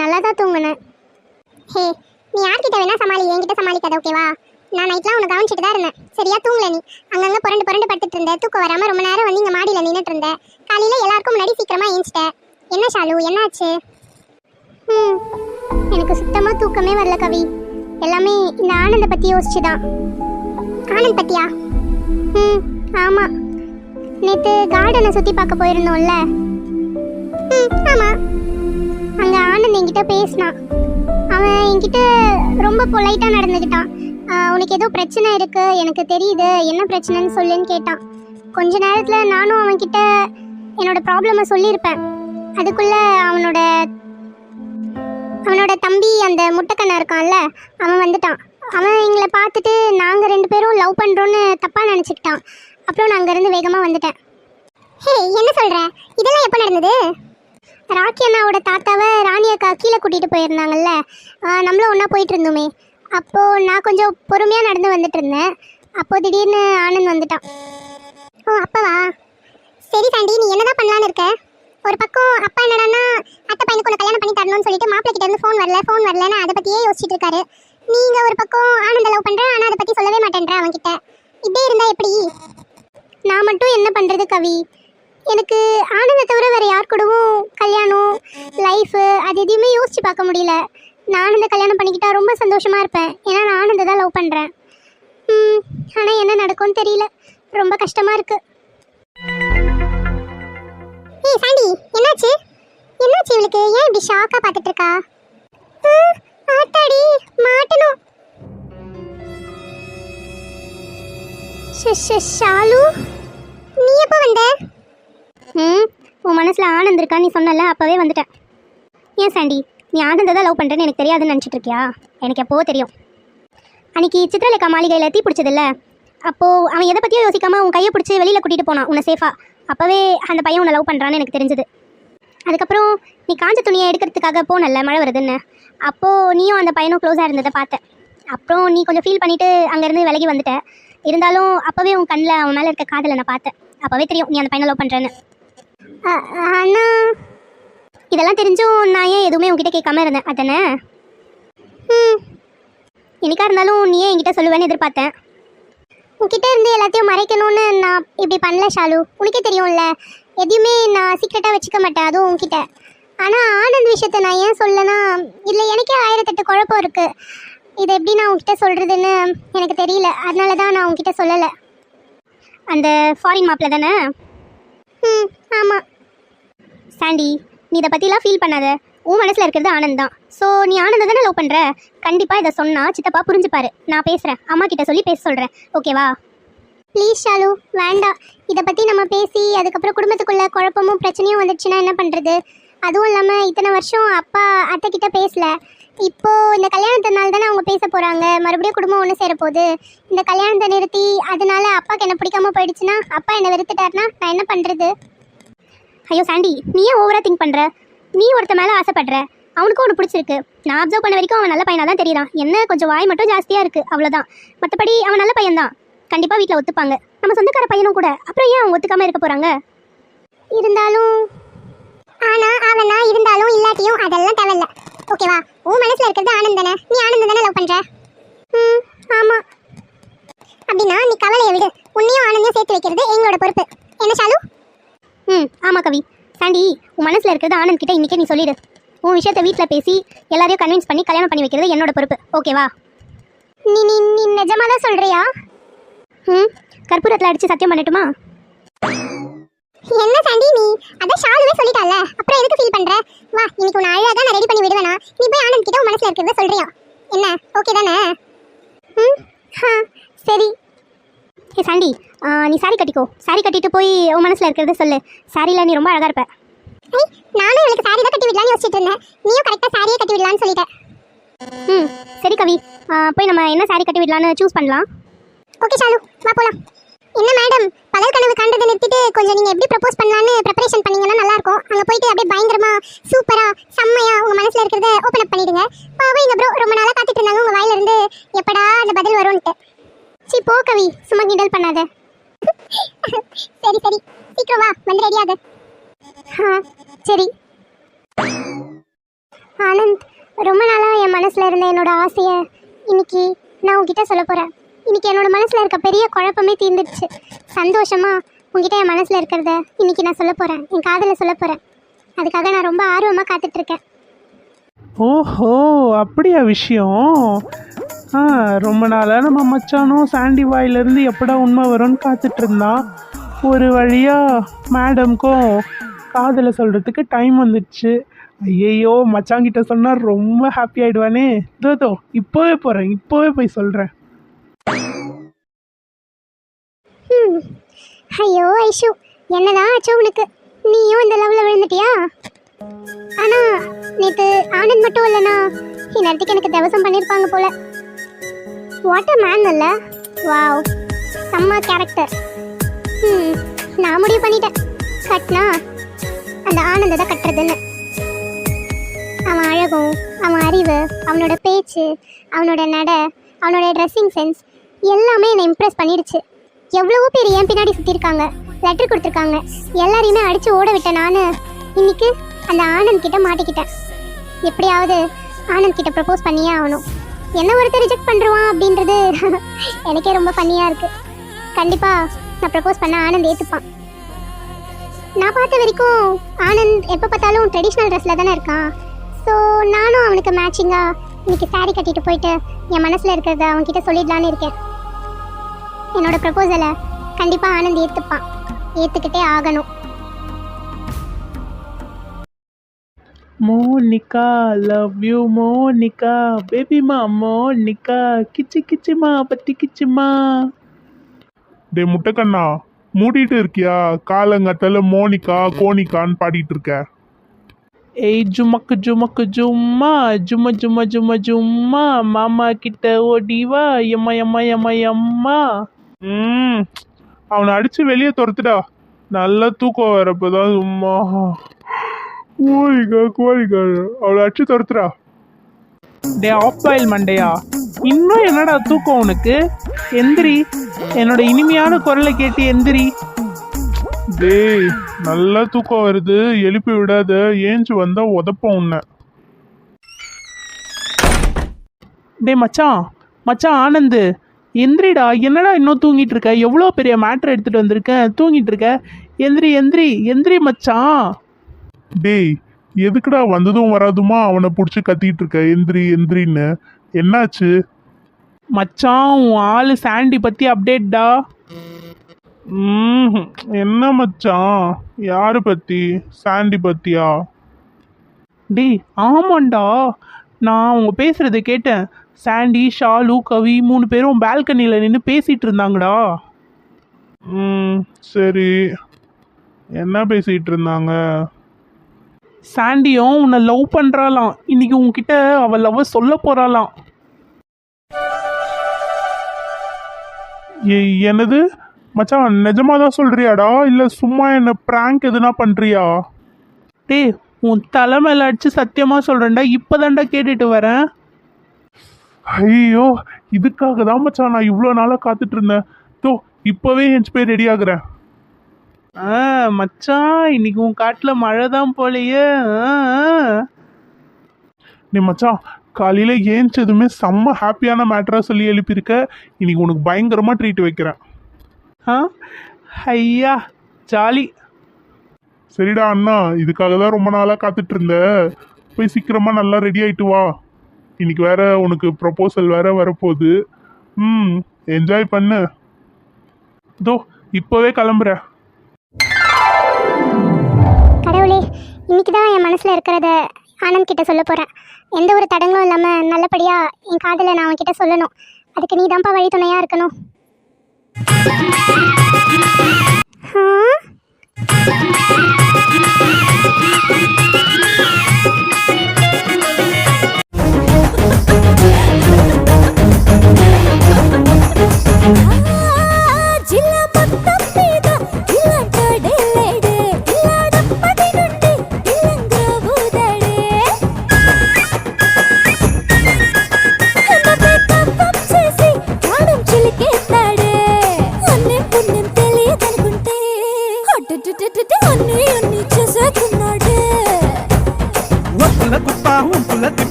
நல்லா தான் தூங்கினேன் ஹே நீ யார்கிட்ட வேணா சமாளி என்கிட்ட சமாளிக்காத ஓகேவா நான் நைட்லாம் உன்னை கவனிச்சிட்டு தான் இருந்தேன். சரியா தூங்கல நீ? அங்கங்க புரண்டு புரண்டு படுத்துட்டு இருந்த. தூக்கம் வராம ரொம்ப நேரம் வந்து இங்க மாடியில நின்றுட்டு இருந்த. காலையில எல்லாருக்கும் முன்னாடி சீக்கிரமா ஏஞ்சிட்டேன் என்ன ஷாலு என்னாச்சு? ம் எனக்கு சுத்தமா தூக்கமே வரல கவி. எல்லாமே இந்த ஆனந்த பத்தி யோசிச்சுதான். ஆனந்த் பத்தியா? ம் ஆமா. நேத்து கார்டனை சுத்தி பார்க்க போயிருந்தோம்ல. ம் ஆமா. அங்கே ஆனந்த் என்கிட்ட பேசினான் அவன் என்கிட்ட ரொம்ப பொலைட்டாக நடந்துக்கிட்டான் உனக்கு ஏதோ பிரச்சனை இருக்குது எனக்கு தெரியுது. என்ன பிரச்சனைன்னு சொல்லுன்னு கேட்டான். கொஞ்ச நேரத்தில் நானும் அவன்கிட்ட என்னோட ப்ராப்ளமை சொல்லியிருப்பேன். அதுக்குள்ளே அவனோட அவனோட தம்பி அந்த முட்டைக்கண்ணா இருக்கான்ல அவன் வந்துட்டான். அவன் எங்களை பார்த்துட்டு நாங்கள் ரெண்டு பேரும் லவ் பண்ணுறோன்னு தப்பாக நினச்சிக்கிட்டான். அப்புறம் நான் அங்கேருந்து வேகமாக வந்துட்டேன். ஹே என்ன சொல்கிற இதெல்லாம் எப்போ நடந்தது? ராக்கி அண்ணாவோட தாத்தாவை ராணி அக்கா கீழே கூட்டிகிட்டு போயிருந்தாங்கல்ல நம்மளும் ஒன்றா போயிட்டு இருந்தோமே. அப்போது நான் கொஞ்சம் பொறுமையாக நடந்து வந்துட்டு இருந்தேன். அப்போ திடீர்னு ஆனந்த் வந்துட்டான். ஓ அப்பாவா? சரி சாண்டி நீ என்னதான் பண்ணலான்னு இருக்க? ஒரு பக்கம் அப்பா என்னடான்னா அத்தை பையனுக்கு உன்னை கல்யாணம் பண்ணி தரணும்னு சொல்லிட்டு மாப்பிள்ளை கிட்ட இருந்து ஃபோன் வரல ஃபோன் வரலன்னு அதை பற்றியே யோசிச்சுட்டு இருக்காரு. நீங்க ஒரு பக்கம் ஆனந்த லவ் பண்ற ஆனால் அதை பற்றி சொல்லவே மாட்டேன்ற அவன்கிட்ட. இப்படியே இருந்தா எப்படி? நான் மட்டும் என்ன பண்ணுறது கவி? எனக்கு ஆனந்த கல்யாணம் பண்ணிக்கிட்டா ரொம்ப சந்தோஷமாக இருப்பேன். ஏன்னா நான் ஆனந்த தான் லவ் பண்ணுறேன் ஆனால் என்ன நடக்கும்னு தெரியல. ரொம்ப கஷ்டமாக இருக்கு. ஏய் சாண்டி என்னாச்சு? என்னாச்சு இவளுக்கு? ஏன் இப்படி ஷாக்கா பார்த்துட்டு இருக்கா? ஆத்தாடி மாட்டணும். ஷாலு நீ எப்போ வந்த? ம் உன் மனசில் ஆனந்த் நீ சொன்னல அப்போவே வந்துட்டேன் ஏன் சாண்டி? நீ ஆனந்த தான் லவ் பண்ணுறேன்னு எனக்கு தெரியாதுன்னு நினச்சிட்டு இருக்கியா? எனக்கு எப்போவோ தெரியும். அன்றைக்கி சித்திரலேகா மாளிகையில் தீ பிடிச்சதில்ல. அப்போது அவன் எதை பற்றியும் யோசிக்காமல் உன் கையை பிடிச்சி வெளியில் கூட்டிகிட்டு போனான் உன்னை சேஃபாக அப்போவே அந்த பையன் உன்னை லவ் பண்ணுறான்னு எனக்கு தெரிஞ்சது. அதுக்கப்புறம் நீ காஞ்ச துணியை எடுக்கிறதுக்காக போனல மழை வருதுன்னு. அப்போது நீயும் அந்த பையனும் க்ளோஸாக இருந்ததை பார்த்தேன். அப்புறம் நீ கொஞ்சம் ஃபீல் பண்ணிவிட்டு அங்கேருந்து விலகி வந்துட்ட. இருந்தாலும் அப்போவே உன் கண்ணில் அவன் மேலே இருக்க காதலை நான் பார்த்தேன். அப்போவே தெரியும் நீ அந்த பையனை லவ் பண்ணுறேன்னு அண்ணா. இதெல்லாம் தெரிஞ்சும் நான் ஏன் எதுவுமே உங்ககிட்ட கேட்காம இருந்தேன் அதானே? ம் என்னைக்கா இருந்தாலும் நீ ஏன் என்கிட்ட சொல்லுவேன்னு எதிர்பார்த்தேன். உன்கிட்ட இருந்து எல்லாத்தையும் மறைக்கணும்னு நான் இப்படி பண்ணல ஷாலு. உனக்கே தெரியும்ல எதையுமே நான் சீக்கிரட்டாக வச்சுக்க மாட்டேன் அதுவும் உன்கிட்ட. ஆனால் ஆனந்த் விஷயத்த நான் ஏன் சொல்லனா இல்லை எனக்கே ஆயிரத்தெட்டு குழப்பம் இருக்கு. இதை எப்படி நான் உங்ககிட்ட சொல்கிறதுன்னு எனக்கு தெரியல. அதனால தான் நான் உங்ககிட்ட சொல்லலை. அந்த ஃபாரின் மாப்பிள்ள தானே? ம் ஆமாம் சாண்டி நீ இதை பற்றிலாம் ஃபீல் பண்ணாத. உன் மனசில் இருக்கிறது ஆனந்த் தான். ஸோ நீ ஆனந்த தானே லவ் பண்ணுற கண்டிப்பாக இதை சொன்னால் சித்தப்பா புரிஞ்சுப்பாரு. நான் பேசுகிறேன் அம்மா கிட்ட சொல்லி பேச சொல்கிறேன் ஓகேவா ப்ளீஸ் ஷாலு வேண்டாம் இதை பற்றி நம்ம பேசி அதுக்கப்புறம் குடும்பத்துக்குள்ள குழப்பமும் பிரச்சனையும் வந்துடுச்சுன்னா என்ன பண்ணுறது அதுவும் இல்லாமல் இத்தனை வருஷம் அப்பா அத்தை கிட்ட பேசல. இப்போது இந்த கல்யாணத்தினால தானே அவங்க பேச போகிறாங்க மறுபடியும் குடும்பம் ஒன்று சேர போகுது. இந்த கல்யாணத்தை நிறுத்தி அதனால அப்பாவுக்கு என்ன பிடிக்காம போயிடுச்சுன்னா அப்பா என்னை வெறுத்துட்டாருன்னா நான் என்ன பண்ணுறது ஐயோ சாண்டி நீ ஏன் ஓவராக திங்க் பண்ணுற நீ ஒருத்த மேலே ஆசைப்படுற. அவனுக்கும் ஒன்று பிடிச்சிருக்கு. நான் அப்சர்வ் பண்ண வரைக்கும் அவன் நல்ல பையனாக தான் தெரியுதான் என்ன கொஞ்சம் வாய் மட்டும் ஜாஸ்தியாக இருக்குது அவ்வளோதான் மற்றபடி அவன் நல்ல பையன்தான். கண்டிப்பாக வீட்டில் ஒத்துப்பாங்க. நம்ம சொந்தக்கார பையனும் கூட. அப்புறம் ஏன் அவங்க ஒத்துக்காமல் இருக்க போகிறாங்க இருந்தாலும் ஆனால் அவனா இருந்தாலும் இல்லாட்டியும் அதெல்லாம் தேவையில்ல. ஓகேவா உன் மனசில் இருக்கிறது ஆனந்த் தானே? நீ ஆனந்த் தானே லவ் பண்ணுற ம் ஆமாம் அப்படின்னா நீ கவலையை விடு. உன்னையும் ஆனந்தையும் சேர்த்து வைக்கிறது எங்களோட பொறுப்பு. என்ன சாலு ம் ஆமாம் கவி. சாண்டி உன் மனசில் இருக்கிறது ஆனந்த் கிட்ட இன்னைக்கே நீ சொல்லிடு. உன் விஷயத்த வீட்டில் பேசி எல்லாரையும் கன்வின்ஸ் பண்ணி கல்யாணம் பண்ணி வைக்கிறது என்னோட பொறுப்பு. ஓகேவா நீ நீ நீ நிஜமாக தான் சொல்கிறியா ம் கற்பூரத்தில் அடித்து சத்தியம் பண்ணட்டுமா? என்ன சாண்டி நீ? அதான் ஷாலுவே சொல்லிட்டால. அப்புறம் எதுக்கு ஃபீல் பண்ற? வா இன்னைக்கு உன்னை அழகா நான் ரெடி பண்ணி விடுவேனா? நீ போய் ஆனந்த் கிட்ட உன் மனசுல இருக்கிறத சொல்றியா? என்ன? ஓகே தானே? ம் சரி. ஏ சாண்டி நீ சாரி கட்டிக்கோ. சாரி கட்டிட்டு போய் உன் மனசில் இருக்கிறத சொல்லு. சாரியில் நீ ரொம்ப அழகாக இருப்ப. நானும் இவளுக்கு சாரி தான் கட்டி விடலாம்னு யோசிச்சுட்டு இருந்தேன். நீயும் கரெக்டாக சாரியே கட்டி விடலாம்னு சொல்லிட்டேன் ம் சரி கவி. போய் நம்ம என்ன சாரி கட்டி விடலான்னு சூஸ் பண்ணலாம். ஓகே ஷாலு வா போலாம். என்ன மேடம் பகல் கனவு கண்டதை நிறுத்திட்டு கொஞ்சம் நீங்க எப்படி ப்ரப்போஸ் பண்ணலாம்னு ப்ரிப்பரேஷன் பண்ணீங்கன்னா நல்லா இருக்கும் அங்க போயிட்டு அப்படியே பயங்கரமா சூப்பரா செம்மையா உங்க மனசுல இருக்கிறத ஓபன் அப் பண்ணிடுங்க. பாவம் எங்க ப்ரோ ரொம்ப நாளா காத்துட்டு இருந்தாங்க. உங்க வாயில இருந்து எப்படா அந்த பதில் வரும்ன்ட்டு. சி போ கவி. சும்மா கிண்டல் பண்ணாத. சரி சரி. சீக்கிரம் வா. வந்து ரெடியாகு ஆ சரி. ஆனந்த் ரொம்ப நாளாக என் மனசில் இருந்த என்னோட ஆசையை இன்னைக்கு நான் உங்ககிட்ட சொல்ல போகிறேன் இன்னைக்கு என்னோட மனசில் இருக்க பெரிய குழப்பமே தீர்ந்துடுச்சு. சந்தோஷமா உங்ககிட்ட என் மனசில் இருக்கிறத இன்னைக்கு நான் சொல்ல போகிறேன் என் காதில் சொல்ல போகிறேன் அதுக்காக நான் ரொம்ப ஆர்வமாக காத்துட்ருக்கேன் ஓஹோ அப்படியா விஷயம்? ரொம்ப நாளாக நம்ம மச்சானும் சாண்டி வாயிலேருந்து எப்படா உண்மை வரும்னு காத்துட்டு இருந்தான் ஒரு வழியாக மேடம்க்கும் காதலை சொல்கிறதுக்கு டைம் வந்துடுச்சு ஐயையோ மச்சாங்கிட்ட சொன்னால் ரொம்ப ஹாப்பி ஆகிடுவானே தோதோ இப்போவே போகிறேன் இப்போவே போய் சொல்கிறேன் ம் ஐயோ ஐஷு என்னதான் ஆச்சு உனக்கு? நீயும் இந்த லவ்ல விழுந்துட்டியா? ஆனால் நேற்று ஆனந்த் மட்டும் இல்லைனா இந்நேரத்துக்கு எனக்கு தவசம் பண்ணியிருப்பாங்க போல. வாட் அ மேன் அல்ல வாவ் செம்ம கேரக்டர் ம் நான் முடிவு பண்ணிட்டேன். கட்னா அந்த ஆனந்த தான் கட்டுறதுன்னு. அவன் அழகும் அவன் அறிவு அவனோட பேச்சு அவனோட நட அவனோட ட்ரெஸ்ஸிங் சென்ஸ் எல்லாமே என்னை இம்ப்ரெஸ் பண்ணிடுச்சு. எவ்வளவோ பேர் என் பின்னாடி சுற்றிருக்காங்க லெட்டர் கொடுத்துருக்காங்க. எல்லாரையுமே அடித்து ஓட விட்டேன் நான். இன்னைக்கு அந்த ஆனந்த் கிட்ட மாட்டிக்கிட்டேன். எப்படியாவது ஆனந்த் கிட்ட ப்ரப்போஸ் பண்ணியே ஆகணும். என்ன ஒருத்தர் ரிஜெக்ட் பண்ணுறான் அப்படின்றது எனக்கே ரொம்ப ஃபன்னியாக இருக்குது கண்டிப்பாக நான் ப்ரப்போஸ் பண்ண ஆனந்த் ஏற்றுப்பான் நான் பார்த்த வரைக்கும் ஆனந்த் எப்போ பார்த்தாலும் ட்ரெடிஷ்னல் ட்ரெஸ்ஸில் தானே இருக்கான். ஸோ நானும் அவனுக்கு மேட்சிங்காக இன்னைக்கு சாரீ கட்டிட்டு போயிட்டு என் மனசில் இருக்கிறத அவன்கிட்ட சொல்லிடலான்னு இருக்கேன். என்னோட ப்ரப்போசலை கண்டிப்பாக ஆனந்த் ஏற்றுப்பான் ஏற்றுக்கிட்டே ஆகணும். Monica love you Monica. பேபிமா Monica. கிச்சு கிச்சுமா பத்தி கிச்சுமா டே முட்டைக்கண்ணா மூடிட்டு இருக்கியா? காலங்கத்தால மோனிகா கோனிகான்னு பாடிட்டு இருக்க. ஏய் ஜுமக்கு ஜுமக்கு ஜும்மா. ஜும்ம ஜும்ம ஜும்ம ஜும்மா. மாமா கிட்ட ஓடிவா எம்மா எம்மா எம்மா எம்மா. ம் அவனை அடிச்சு வெளியே துரத்துடா. நல்லா தூக்கம் வரப்பதான் சும்மா. கோழிக்கா கோழிக்கா அவளை அடிச்சு துரத்துடா டே ஆஃப் ஆயில் மண்டையா? இன்னும் என்னடா தூக்கம் உனக்கு? எந்திரி. என்னோட இனிமையான குரலை கேட்டு எந்திரி. டேய் நல்லா தூக்கம் வருது. எழுப்பி விடாத. ஏஞ்சு வந்தா உதப்போம் உன்னை. டே மச்சான். மச்சான் ஆனந்து. எந்திரிடா. என்னடா இன்னும் தூங்கிட்டு இருக்க? எவ்வளோ பெரிய மேட்ரு எடுத்துட்டு வந்திருக்கேன் தூங்கிட்டு இருக்க? எந்திரி எந்திரி. எந்திரி மச்சான். டேய் எதுக்குடா வந்ததும் வராதுமா? அவனை பிடிச்சி கத்திட்டு இருக்க எந்திரி எந்திரின்னு. என்னாச்சு? மச்சான் உன் ஆளு சாண்டி பத்தி அப்டேட்டா ம் என்ன மச்சான்? யாரு பத்தி? சாண்டி பத்தியா? டேய் ஆமாண்டா. நான் அவங்க பேசுறத கேட்டேன். சாண்டி ஷாலு கவி மூணு பேரும் பால்கனியில் நின்று பேசிட்டு இருந்தாங்கடா. ம் சரி. என்ன பேசிட்டு இருந்தாங்க? சாண்டியும் உன்னை லவ் பண்ணுறாளாம் இன்னைக்கு உன்கிட்ட அவள் லவ் சொல்ல போகிறாளாம் ஏய், என்னது? மச்சான் நிஜமாக தான் சொல்கிறியாடா இல்லை சும்மா என்ன ப்ராங்க் எதுனா பண்ணுறியா டேய் உன் தலை மேல சத்தியமாக சொல்கிறேன்டா இப்போ தான்டா கேட்டுட்டு வரேன். ஐயோ இதுக்காக தான் மச்சான் நான் இவ்வளோ நாளாக காத்துட்ருந்தேன் தோ இப்போவே என் போய் ரெடி ஆகுறேன். ஆ மச்சான் இன்னைக்கு உன் காட்டுல மழை தான் போலையே. நீ மச்சான் காலையில் ஏஞ்சதுமே செம்ம ஹாப்பியான மேட்டராக சொல்லி எழுப்பியிருக்க. இன்னைக்கு உனக்கு பயங்கரமாக ட்ரீட் வைக்கிறேன். ஆ? ஐயா ஜாலி. சரிடா அண்ணா இதுக்காக தான் ரொம்ப நாளாக காத்துட்டு இருந்த போய் சீக்கிரமாக நல்லா ரெடி ஆயிட்டு வா. இன்னைக்கு வேற உனக்கு ப்ரொபோசல் வேற வரப்போகுது. ம் என்ஜாய் பண்ணு. இதோ இப்போவே கிளம்புறேன். இன்றைக்கி தான் என் மனசில் இருக்கிறத ஆனந்த் கிட்ட சொல்ல போகிறேன் எந்த ஒரு தடங்களும் இல்லாமல் நல்லபடியாக என் காதலை நான் அவன்கிட்ட சொல்லணும். அதுக்கு நீ தான்ப்பா வழி இருக்கணும்.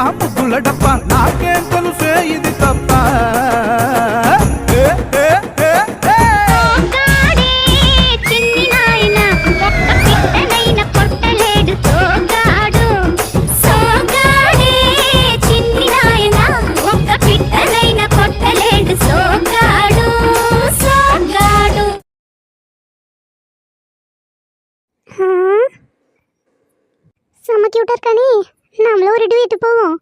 డబ్బా ముగ్గుల డబ్బా నాకేం తెలుసే ఇది తప్ప. సెమ క్యూటర్ కానీ நாமளும் ஒரு டுவேட்டு போவோம்.